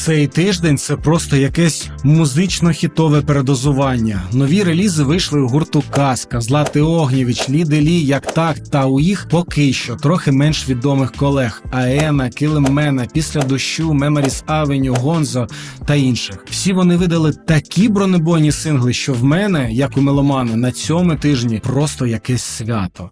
Цей тиждень це просто якесь музично-хітове передозування. Нові релізи вийшли у гурту Казка, Злати Огнєвіч, Ліди Лі, як так, та у їх поки що трохи менш відомих колег: Аена, Килимена, Після дощу, Memories Avenue, Гонзо та інших. Всі вони видали такі бронебойні сингли, що в мене, як у меломана, на цьому тижні просто якесь свято.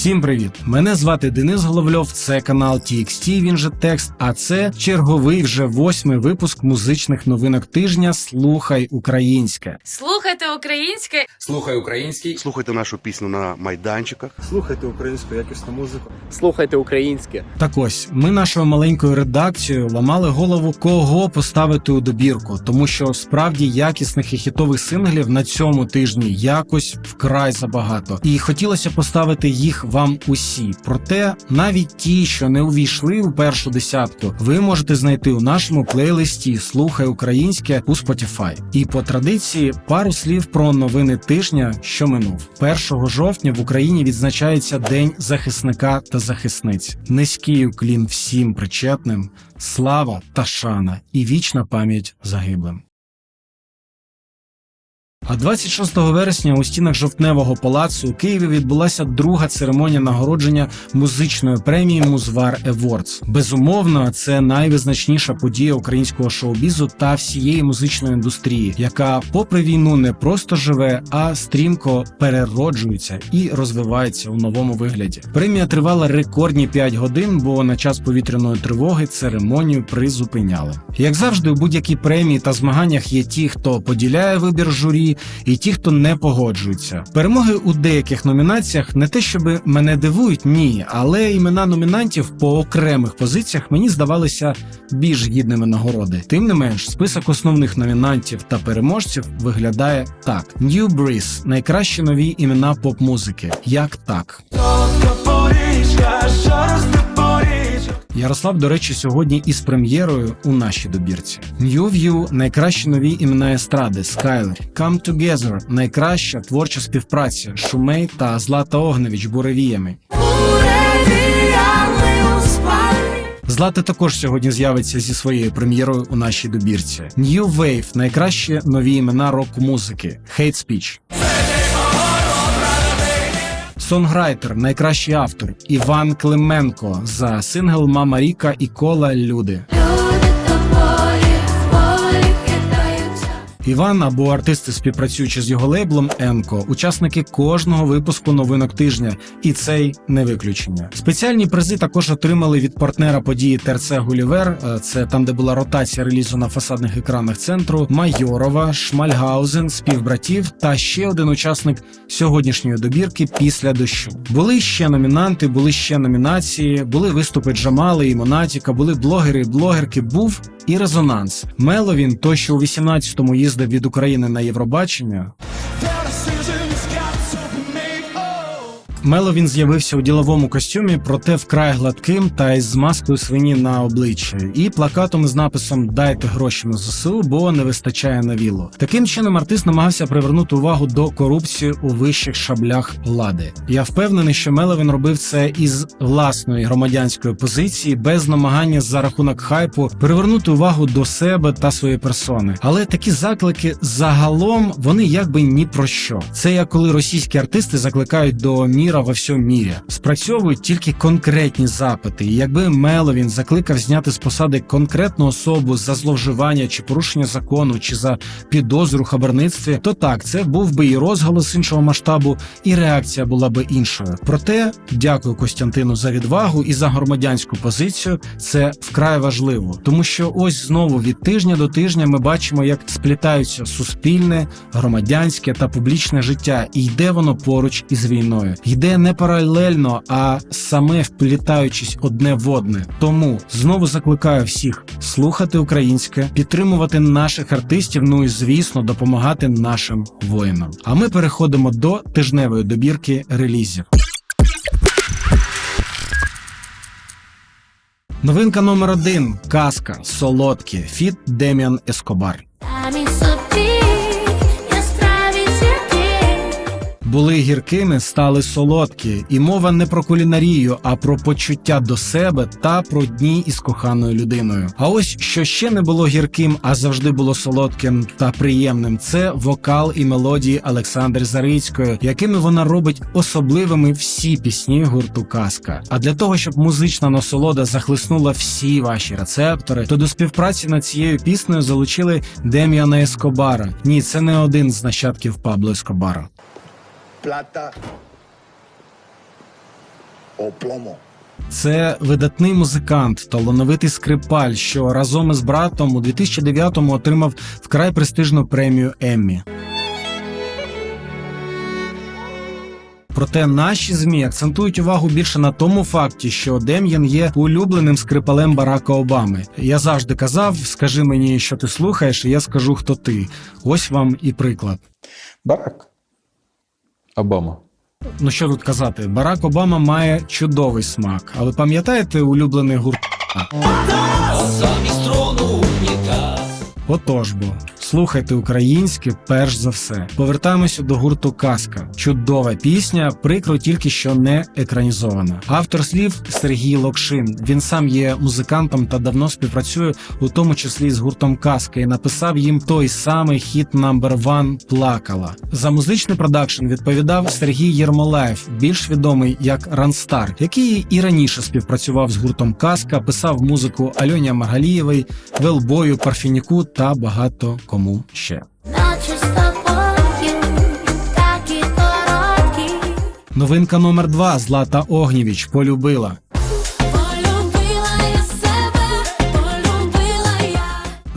Всім привіт! Мене звати Денис Головльов. Це канал TXT, він же текст. А це черговий вже восьмий випуск музичних новинок тижня. Слухай українське. Слухайте українське. Слухай український. Слухайте нашу пісню на майданчиках. Слухайте українську якісну музику. Слухайте українське. Так ось ми нашою маленькою редакцією ламали голову, кого поставити у добірку, тому що справді якісних і хітових синглів на цьому тижні якось вкрай забагато. І хотілося поставити їх вам усі. Проте навіть ті, що не увійшли у першу десятку, ви можете знайти у нашому плейлисті Слухай українське у Spotify. І по традиції пару слів про новини тижня, що минув. 1 жовтня в Україні відзначається День захисника та захисниць. Низький уклін всім причетним, слава та шана і вічна пам'ять загиблим. А 26 вересня у стінах жовтневого палацу у Києві відбулася друга церемонія нагородження музичної премії Музвар Евордс. Безумовно, це найвизначніша подія українського шоу-бізу та всієї музичної індустрії, яка, попри війну, не просто живе, а стрімко перероджується і розвивається у новому вигляді. Премія тривала рекордні 5 годин, бо на час повітряної тривоги церемонію призупиняли. Як завжди, у будь-якій премії та змаганнях є ті, хто поділяє вибір журі, і ті, хто не погоджується. Перемоги у деяких номінаціях не те, щоб мене дивують, ні, але імена номінантів по окремих позиціях мені здавалися більш гідними нагороди. Тим не менш, список основних номінантів та переможців виглядає так: New Breeze – найкращі нові імена поп-музики. Як так? Ярослав, до речі, сьогодні із прем'єрою у нашій добірці. New View – найкращі нові імена естради Skyler. Come Together – найкраща творча співпраця Шумей та Злата Огневіч Буревіями. Злата також сьогодні з'явиться зі своєю прем'єрою у нашій добірці. New Wave – найкращі нові імена рок-музики. Hate Speech. Сонграйтер, найкращий автор Іван Клименко за сингл Мама Ріка і Кола Люди. Іван або артисти, співпрацюючи з його лейблом Енко, учасники кожного випуску новинок тижня, і цей не виключення. Спеціальні призи також отримали від партнера події Терце Гулівер. е, Це там, де була ротація релізу на фасадних екранах центру, Майорова, Шмальгаузен, співбратів та ще один учасник сьогоднішньої добірки після дощу. Були ще номінанти, були ще номінації, були виступи Джамали і Монатіка, були блогери і блогерки. Був і резонанс. Меловін, той, що у 18-му їздив від України на Євробачення. Меловін з'явився у діловому костюмі, проте вкрай гладким та із маскою свині на обличчі, і плакатом з написом Дайте гроші на ЗСУ, бо не вистачає на віло. Таким чином артист намагався привернути увагу до корупції у вищих шаблях влади. Я впевнений, що Меловін робив це із власної громадянської позиції, без намагання за рахунок хайпу привернути увагу до себе та своєї персони. Але такі заклики загалом вони якби ні про що. Це як коли російські артисти закликають до міра во всьому мірі. Спрацьовують тільки конкретні запити. І якби Меловін закликав зняти з посади конкретну особу за зловживання чи порушення закону, чи за підозру хабарництві, то так, це був би і розголос іншого масштабу, і реакція була би іншою. Проте, дякую Костянтину за відвагу і за громадянську позицію. Це вкрай важливо, тому що ось знову від тижня до тижня ми бачимо, як сплітаються суспільне, громадянське та публічне життя, і йде воно поруч із війною. Йде не паралельно, а саме вплітаючись одне в одне. Тому знову закликаю всіх слухати українське, підтримувати наших артистів. Ну і звісно, допомагати нашим воїнам. А ми переходимо до тижневої добірки релізів. Новинка номер один казка солодкі фіт Деміан Ескобар. Були гіркими, стали солодкі, і мова не про кулінарію, а про почуття до себе та про дні із коханою людиною. А ось що ще не було гірким, а завжди було солодким та приємним. Це вокал і мелодії Олександри Зарицької, якими вона робить особливими всі пісні гурту Казка. А для того, щоб музична насолода захлиснула всі ваші рецептори, то до співпраці над цією піснею залучили Дем'яна Ескобара. Ні, це не один з нащадків Пабло Ескобара. O plomo. Це видатний музикант, талановитий скрипаль, що разом із братом у 2009-му отримав вкрай престижну премію Еммі. Проте наші змі акцентують увагу більше на тому факті, що Дем'ян є улюбленим скрипалем Барака Обами. Я завжди казав: скажи мені, що ти слухаєш, і я скажу, хто ти. Ось вам і приклад. Барак. Обама. Ну що тут казати, Барак Обама має чудовий смак. але пам'ятаєте улюблений гурт? Отож бо, слухайте українське перш за все. Повертаємося до гурту Казка. Чудова пісня, прикро тільки що не екранізована. Автор слів Сергій Локшин. Він сам є музикантом та давно співпрацює, у тому числі з гуртом Казка, і написав їм той самий хіт number one Плакала. За музичний продакшн відповідав Сергій Єрмолаєв, більш відомий як Ранстар, який і раніше співпрацював з гуртом Казка, писав музику Альоні Маргалієвій, Велбою, Парфініку та багато кому ще. Такі короткі, Новинка номер два Злата Огнєвіч полюбила. полюбила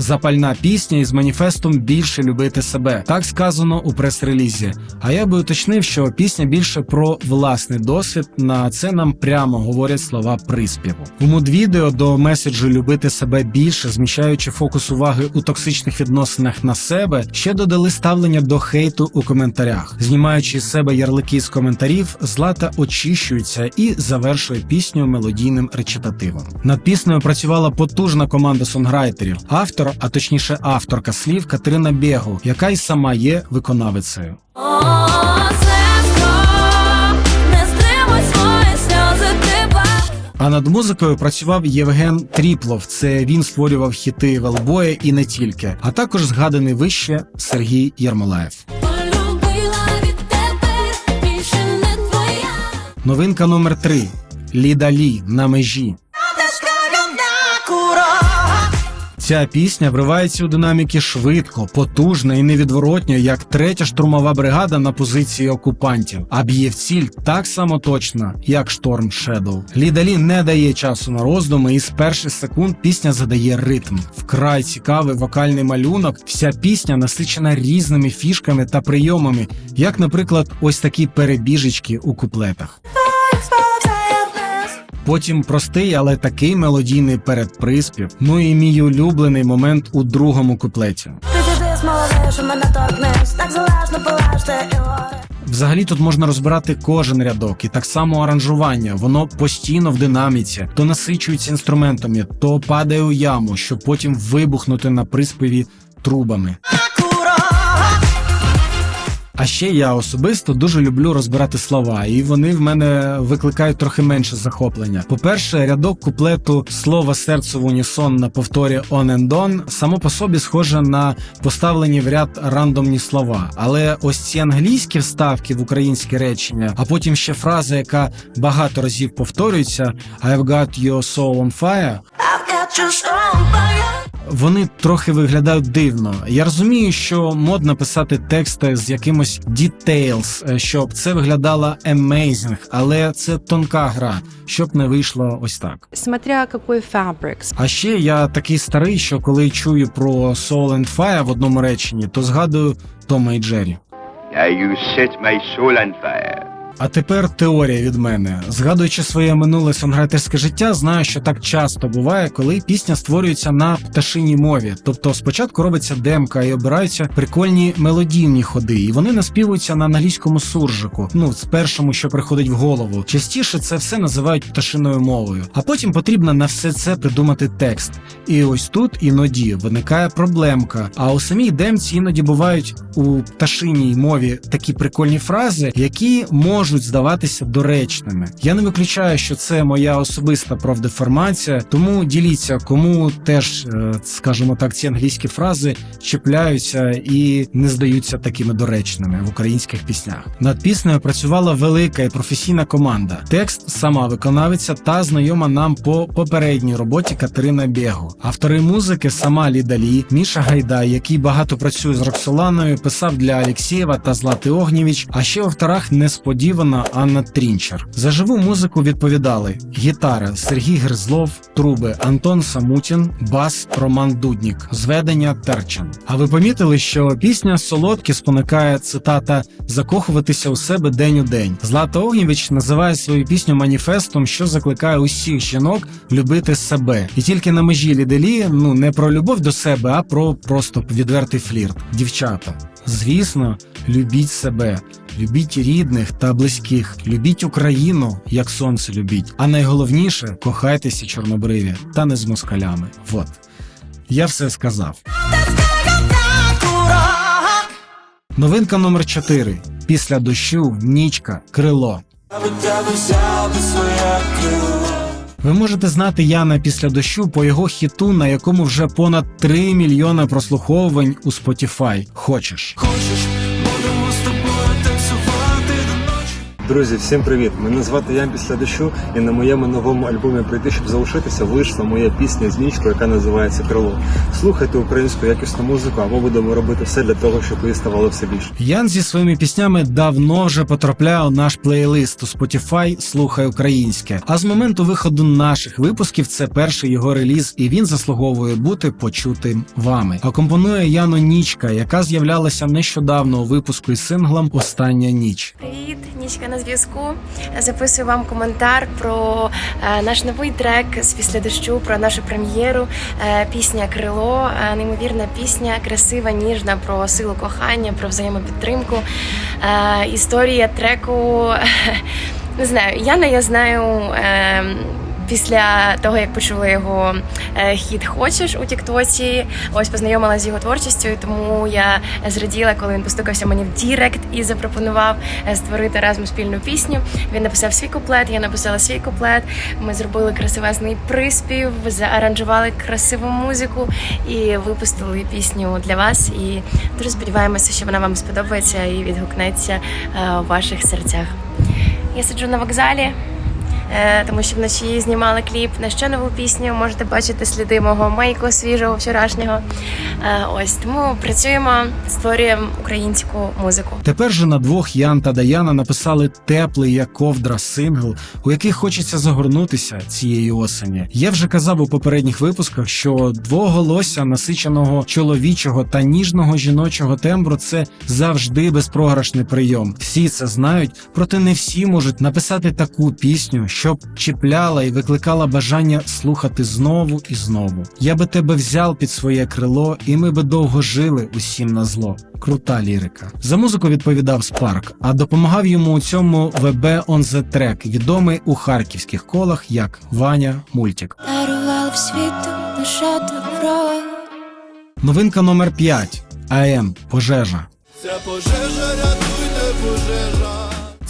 Запальна пісня із маніфестом більше любити себе. Так сказано у прес-релізі. А я би уточнив, що пісня більше про власний досвід. На це нам прямо говорять слова приспіву. У муд-відео до меседжу любити себе більше, зміщаючи фокус уваги у токсичних відносинах на себе, ще додали ставлення до хейту у коментарях, знімаючи з себе ярлики з коментарів, злата очищується і завершує пісню мелодійним речитативом. Над піснею працювала потужна команда сонграйтерів. Автор, а точніше авторка слів Катерина Бєгу, яка й сама є виконавицею. А над музикою працював Євген Тріплов. Це він створював хіти Велбоя і не тільки, а також згаданий вище Сергій твоя. Новинка номер 3 Ліда Лі на межі. Ця пісня вривається у динаміки швидко, потужно і невідворотньо, як третя штурмова бригада на позиції окупантів, а б'є в ціль так само точно, як шторм Шедоу. Лідалі не дає часу на роздуми, і з перших секунд пісня задає ритм. Вкрай цікавий вокальний малюнок. Вся пісня насичена різними фішками та прийомами, як, наприклад, ось такі перебіжечки у куплетах. Потім простий, але такий мелодійний передприспів. Ну і мій улюблений момент у другому куплеті. Взагалі тут можна розбирати кожен рядок, і так само аранжування. Воно постійно в динаміці, то насичується інструментами, то падає у яму, щоб потім вибухнути на приспіві трубами. А ще я особисто дуже люблю розбирати слова, і вони в мене викликають трохи менше захоплення. По-перше, рядок куплету слово серцю в унісон на повторі on and on само по собі схоже на поставлені в ряд рандомні слова. Але ось ці англійські вставки в українське речення, а потім ще фраза, яка багато разів повторюється: I've got your soul on fire, I've got you so on fire. Вони трохи виглядають дивно. Я розумію, що модно писати тексти з якимось details, е, щоб це виглядало amazing, але це тонка гра, щоб не вийшло ось так. смотря какой фабрик. А ще я такий старий, що коли чую про Soul and Fire в одному реченні, то згадую Тома і Джері. Now you set my soul on fire. А тепер теорія від мене. Згадуючи своє минуле сонграйтерське життя, знаю, що так часто буває, коли пісня створюється на пташиній мові. Тобто спочатку робиться демка і обираються прикольні мелодійні ходи, і вони наспівуються на англійському суржику. Ну, з першому, що приходить в голову. Частіше це все називають пташиною мовою. А потім потрібно на все це придумати текст. І ось тут іноді виникає проблемка. А у самій демці іноді бувають у пташиній мові такі прикольні фрази, які можуть здаватися доречними. Я не виключаю, що це моя особиста профдеформація, тому діліться, кому теж, е, скажімо так, ці англійські фрази чіпляються і не здаються такими доречними в українських піснях. Над піснею працювала велика і професійна команда. Текст сама виконавиця та знайома нам по попередній роботі Катерина Бєгу. Автори музики сама Лідалі, Міша Гайдай, який багато працює з Роксоланою, писав для Алєксєєва та Злати Огнєвіч, а ще в авторах несподівана Анна Трінчер. За живу музику відповідали гітара Сергій Гризлов, труби Антон Самутін, бас Роман Дуднік, зведення Терчен. А ви помітили, що пісня солодкі спонукає цитата закохуватися у себе день у день. Злата Огнєвіч називає свою пісню маніфестом, що закликає усіх жінок любити себе. І тільки на межі ліделі ну не про любов до себе, а про просто відвертий флірт. Дівчата. Звісно, любіть себе, любіть рідних та близьких, любіть Україну, як сонце любіть. А найголовніше кохайтеся чорнобриві та не з москалями. Вот. Я все сказав. Новинка номер 4 Після дощу, нічка, крило. Ви можете знати Яна після дощу по його хіту, на якому вже понад 3 мільйони прослуховувань у Spotify. Хочеш? Друзі, всім привіт! Мене звати Ян після дощу, і на моєму новому альбомі Прийти, щоб залишитися вийшла моя пісня з нічкою, яка називається Крило. Слухайте українську якісну музику, а ми будемо робити все для того, щоб її ставало все більше. Ян зі своїми піснями давно вже потрапляє у наш плейлист у Spotify Слухай українське. А з моменту виходу наших випусків це перший його реліз, і він заслуговує бути почутим вами. А компонує Яно Нічка, яка з'являлася нещодавно у випуску із синглом Остання ніч. Привіт, Нічка на зв'язку. Записую вам коментар про е, наш новий трек з після дощу, про нашу прем'єру. Е, пісня Крило, е, неймовірна пісня, красива, ніжна про силу кохання, про взаємопідтримку. Історія треку. Не знаю, Яна, я знаю. Після того, як почула його е, хіт Хочеш у Тіктоці, ось познайомилася з його творчістю, тому я зраділа, коли він постукався мені в Дірект і запропонував е, створити разом спільну пісню. Він написав свій куплет, я написала свій куплет. Ми зробили красивезний приспів, зааранжували красиву музику і випустили пісню для вас. І дуже сподіваємося, що вона вам сподобається і відгукнеться е, у ваших серцях. Я сиджу на вокзалі. Е, тому що вночі знімали кліп на ще нову пісню. Можете бачити сліди мого мейку свіжого вчорашнього. Е, Ось тому працюємо, створюємо українську музику. Тепер же на двох Ян та Даяна написали теплий як ковдра сингл, у який хочеться загорнутися цієї осені. Я вже казав у попередніх випусках, що двоголосся насиченого чоловічого та ніжного жіночого тембру це завжди безпрограшний прийом. Всі це знають, проте не всі можуть написати таку пісню, щоб чіпляла і викликала бажання слухати знову і знову. Я би тебе взяв під своє крило, і ми би довго жили усім на зло. Крута лірика. За музику відповідав Спарк, а допомагав йому у цьому ВБ On The Track, відомий у харківських колах як Ваня Мультік. Дарували в світу лише добро. Новинка номер 5 АМ Пожежа.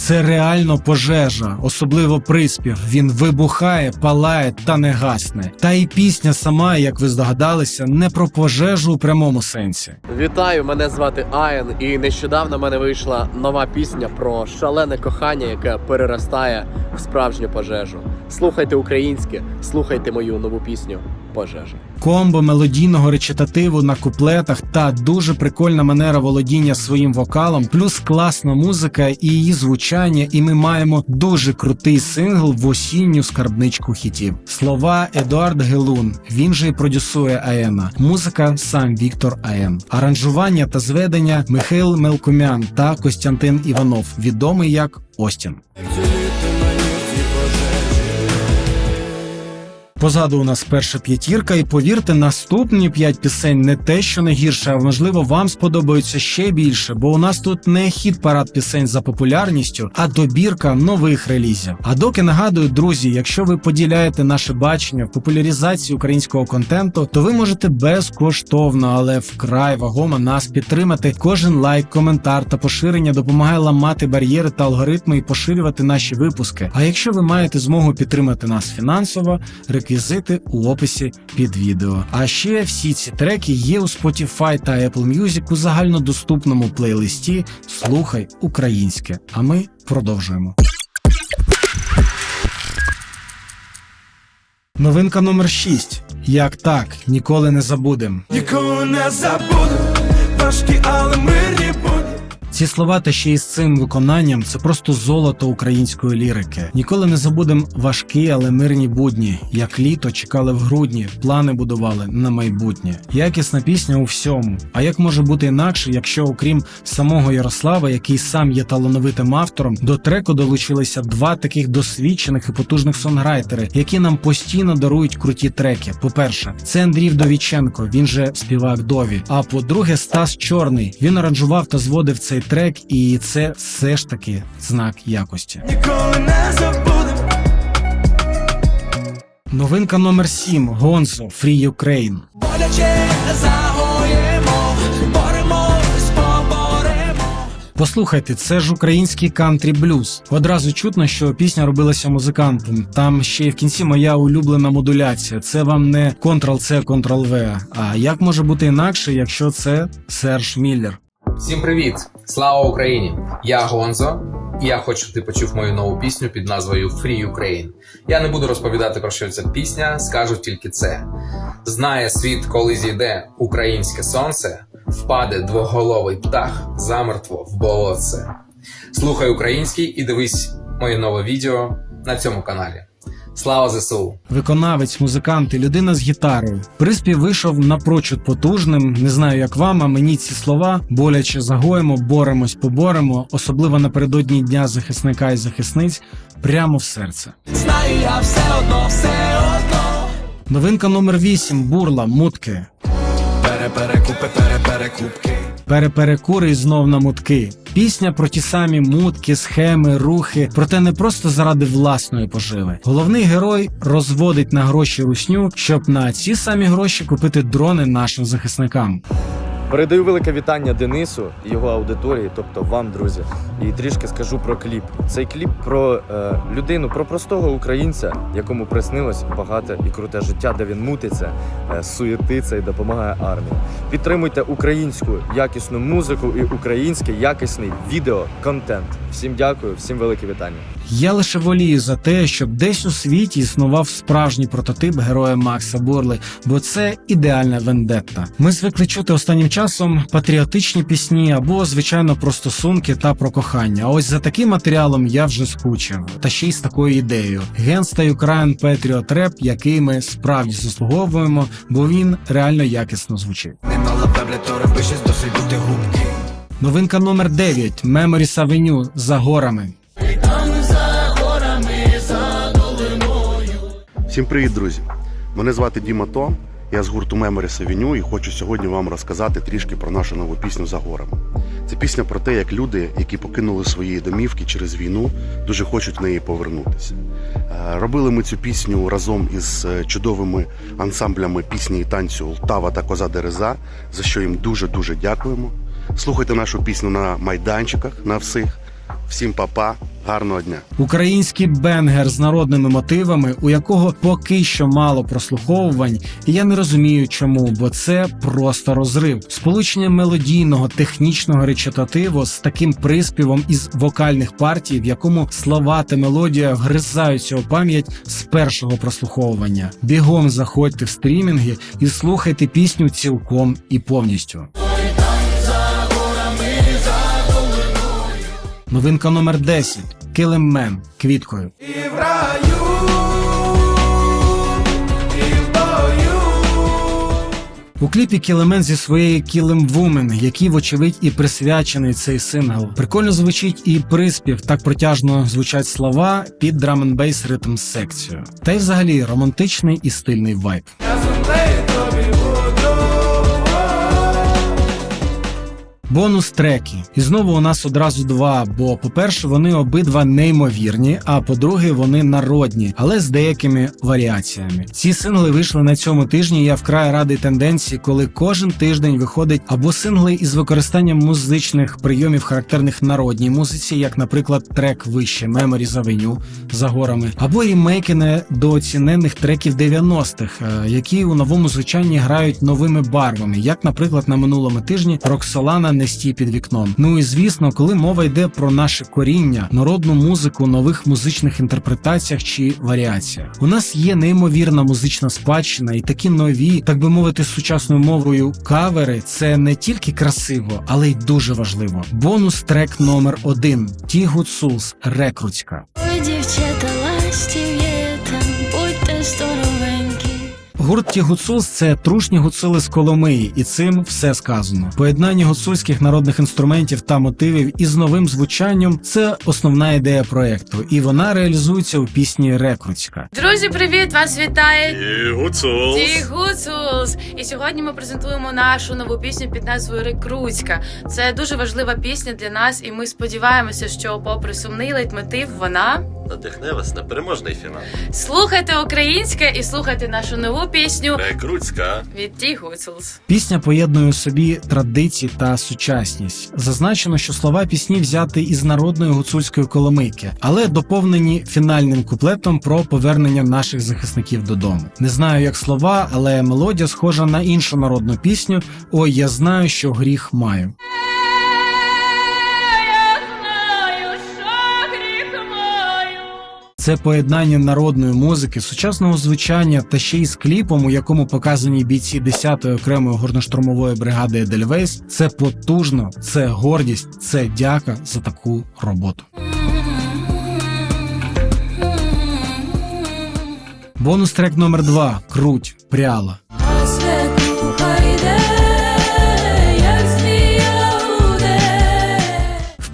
Це реально пожежа, особливо приспів. Він вибухає, палає та не гасне. Та і пісня сама, як ви здогадалися, не про пожежу у прямому сенсі. Вітаю, мене звати Аян, і нещодавно в мене вийшла нова пісня про шалене кохання, яке переростає в справжню пожежу. Слухайте українське, слухайте мою нову пісню Пожежа. Комбо мелодійного речитативу на куплетах та дуже прикольна манера володіння своїм вокалом, плюс класна музика і її звучання. і ми маємо дуже крутий сингл в осінню скарбничку хітів. Слова Едуард Гелун. Він же і продюсує Аена. Музика сам Віктор Аен. Аранжування та зведення Михаил Мелкумян та Костянтин Іванов, відомий як Остін. Позаду у нас перша п'ятірка, і повірте, наступні п'ять пісень не те, що не гірше, а можливо вам сподобаються ще більше, бо у нас тут не хіт парад пісень за популярністю, а добірка нових релізів. А доки нагадую, друзі, якщо ви поділяєте наше бачення в популяризації українського контенту, то ви можете безкоштовно, але вкрай вагомо нас підтримати. Кожен лайк, коментар та поширення допомагає ламати бар'єри та алгоритми і поширювати наші випуски. А якщо ви маєте змогу підтримати нас фінансово, реквізити у описі під відео. А ще всі ці треки є у Spotify та Apple Music у загальнодоступному плейлисті Слухай українське. А ми продовжуємо. Новинка номер 6. Як так, ніколи не забудем. Ніколи не забуду важкі, але мирні. Ці слова та ще й з цим виконанням це просто золото української лірики. Ніколи не забудем важкі, але мирні будні. Як літо чекали в грудні, плани будували на майбутнє. Якісна пісня у всьому. А як може бути інакше, якщо окрім самого Ярослава, який сам є талановитим автором, до треку долучилися два таких досвідчених і потужних сонграйтери, які нам постійно дарують круті треки. По-перше, це Андрій Вдовіченко, він же співак Дові. А по-друге, Стас Чорний. Він аранжував та зводив цей трек, і це все ж таки знак якості. Ніколи не забудем. Новинка номер 7 Гонзо Free Ukraine. Боляче загоїмо, боремось, поборемо. Послухайте, це ж український кантрі блюз. Одразу чутно, що пісня робилася музикантом. Там ще й в кінці моя улюблена модуляція. Це вам не Ctrl-C, Ctrl-V. А як може бути інакше, якщо це Серж Міллер? Всім привіт! Слава Україні! Я Гонзо, і я хочу, щоб ти почув мою нову пісню під назвою Free Ukraine. Я не буду розповідати про що ця пісня, скажу тільки це. Знає світ, коли зійде українське сонце, впаде двоголовий птах замертво в болотце. Слухай український і дивись моє нове відео на цьому каналі. Слава ЗСУ! Виконавець, музикант і людина з гітарою. Приспів вийшов напрочуд потужним. Не знаю, як вам, а мені ці слова боляче загоїмо, боремось, поборемо, особливо напередодні дня захисника і захисниць, прямо в серце. Знаю я все одно, все одно. Новинка номер 8 Бурла, мутки. Переперекупи, переперекупки. Переперекури знов на мутки. Пісня про ті самі мутки, схеми, рухи, проте не просто заради власної поживи. Головний герой розводить на гроші русню, щоб на ці самі гроші купити дрони нашим захисникам. Передаю велике вітання Денису і його аудиторії, тобто вам, друзі. І трішки скажу про кліп. Цей кліп про е, людину, про простого українця, якому приснилось багате і круте життя, де він мутиться, е, суєтиться і допомагає армії. Підтримуйте українську якісну музику і український якісний відеоконтент. Всім дякую, всім велике вітання. Я лише волію за те, щоб десь у світі існував справжній прототип героя Макса Бурли, бо це ідеальна вендетта. Ми звикли чути останнім часом патріотичні пісні або, звичайно, про стосунки та про кохання. А ось за таким матеріалом я вже скучив. Та ще й з такою ідеєю: Генста Ukraine Patriot Rap, який ми справді заслуговуємо, бо він реально якісно звучить. Немало веблетори, пишеш досить бути губки. Новинка номер 9 Memories Avenue за горами. Всім привіт, друзі! Мене звати Діма Том, я з гурту Memories Avenue і хочу сьогодні вам розказати трішки про нашу нову пісню за горами. Це пісня про те, як люди, які покинули свої домівки через війну, дуже хочуть в неї повернутися. Е, Робили ми цю пісню разом із е, чудовими ансамблями пісні і танцю Лтава та Коза Дереза, за що їм дуже дуже дякуємо. Слухайте нашу пісню на майданчиках на всіх. Всім па-па, гарного дня! Український бенгер з народними мотивами, у якого поки що мало прослуховувань, і я не розумію чому, бо це просто розрив. Сполучення мелодійного технічного речитативу з таким приспівом із вокальних партій, в якому слова та мелодія вгризаються у пам'ять з першого прослуховування. Бігом заходьте в стрімінги і слухайте пісню цілком і повністю. Новинка номер 10 Килиммен квіткою. І в раю, і в бою. У кліпі Кілемен зі своєю Кілем Вумен, який, вочевидь, і присвячений цей сингл. Прикольно звучить і приспів, так протяжно звучать слова під драм-н-бейс ритм секцію. Та й взагалі романтичний і стильний вайб. Бонус треки. І знову у нас одразу два. Бо, по-перше, вони обидва неймовірні, а по-друге, вони народні, але з деякими варіаціями. Ці сингли вийшли на цьому тижні. Я вкрай радий тенденції, коли кожен тиждень виходить або сингли із використанням музичних прийомів, характерних народній музиці, як, наприклад, трек вище Memories Avenue за горами, або рімейки недооцінених треків 90-х, е, які у новому звучанні грають новими барвами, як, наприклад, на минулому тижні Роксолана не стій під вікном. Ну і звісно, коли мова йде про наше коріння, народну музику, нових музичних інтерпретаціях чи варіаціях. У нас є неймовірна музична спадщина, і такі нові, так би мовити, сучасною мовою кавери це не тільки красиво, але й дуже важливо. Бонус трек номер один Ті Гуцулс Рекрутська. Ви дівчата Гурт Ті Гуцулс це трушні гуцули з Коломиї, і цим все сказано. Поєднання гуцульських народних інструментів та мотивів із новим звучанням це основна ідея проекту, і вона реалізується у пісні Рекрутська. Друзі, привіт! Вас вітає. Ті Гуцулс. І сьогодні ми презентуємо нашу нову пісню під назвою Рекрутська. Це дуже важлива пісня для нас, і ми сподіваємося, що, попри сумний лейтмотив, вона Надихне вас на переможний фінал. слухайте українське і слухайте нашу нову пісню Рекрутська. від Ті Гуцулс. Пісня поєднує у собі традиції та сучасність. Зазначено, що слова пісні взяти із народної гуцульської коломийки, але доповнені фінальним куплетом про повернення наших захисників додому. Не знаю, як слова, але мелодія схожа на іншу народну пісню. Ой, я знаю, що гріх маю. Це поєднання народної музики, сучасного звучання та ще й з кліпом, у якому показані бійці 10-ї окремої горноштурмової бригади Едельвейс. Це потужно, це гордість, це дяка за таку роботу. Бонус трек номер 2 Круть пряла.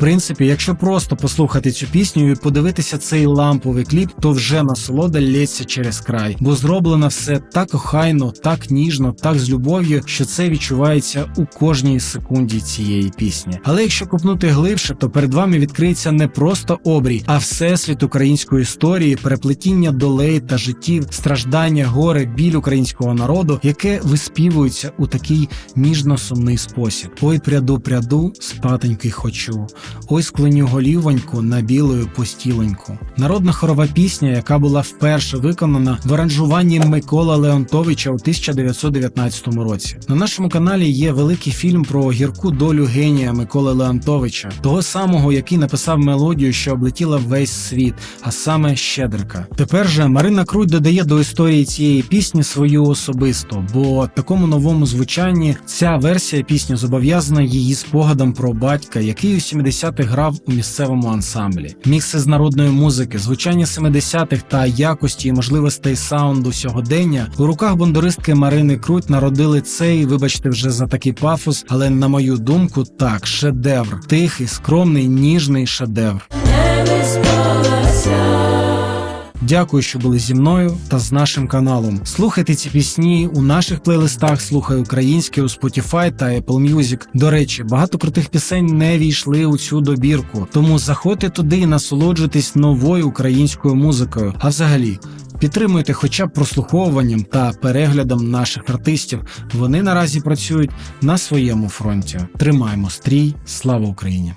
Принципі, якщо просто послухати цю пісню і подивитися цей ламповий кліп, то вже насолода лється через край, бо зроблено все так охайно, так ніжно, так з любов'ю, що це відчувається у кожній секунді цієї пісні. Але якщо копнути глибше, то перед вами відкриється не просто обрій, а всесвіт української історії, переплетіння долей та життів, страждання, горе, біль українського народу, яке виспівується у такий ніжно-сумний спосіб. Ой, пряду, пряду, спатеньки хочу. Ой, голівоньку на білою постіленьку. Народна хорова пісня, яка була вперше виконана в аранжуванні Микола Леонтовича у 1919 році. На нашому каналі є великий фільм про гірку долю генія Миколи Леонтовича, того самого, який написав мелодію, що облетіла весь світ, а саме Щедрика. Тепер же Марина Круть додає до історії цієї пісні свою особисту, бо такому новому звучанні ця версія пісні зобов'язана її спогадом про батька, який у 70-х грав у місцевому ансамблі. Мікси з народної музики, звучання 70-х та якості і можливостей саунду сьогодення у руках бондуристки Марини Круть народили цей, вибачте, вже за такий пафос, але на мою думку, так, шедевр, тихий, скромний, ніжний шедевр. Не. Дякую, що були зі мною та з нашим каналом. Слухайте ці пісні у наших плейлистах. Слухай українське у Spotify та Apple Music. До речі, багато крутих пісень не війшли у цю добірку, тому заходьте туди і насолоджуйтесь новою українською музикою. А взагалі. Підтримуйте хоча б прослуховуванням та переглядом наших артистів. Вони наразі працюють на своєму фронті. Тримаємо стрій. Слава Україні!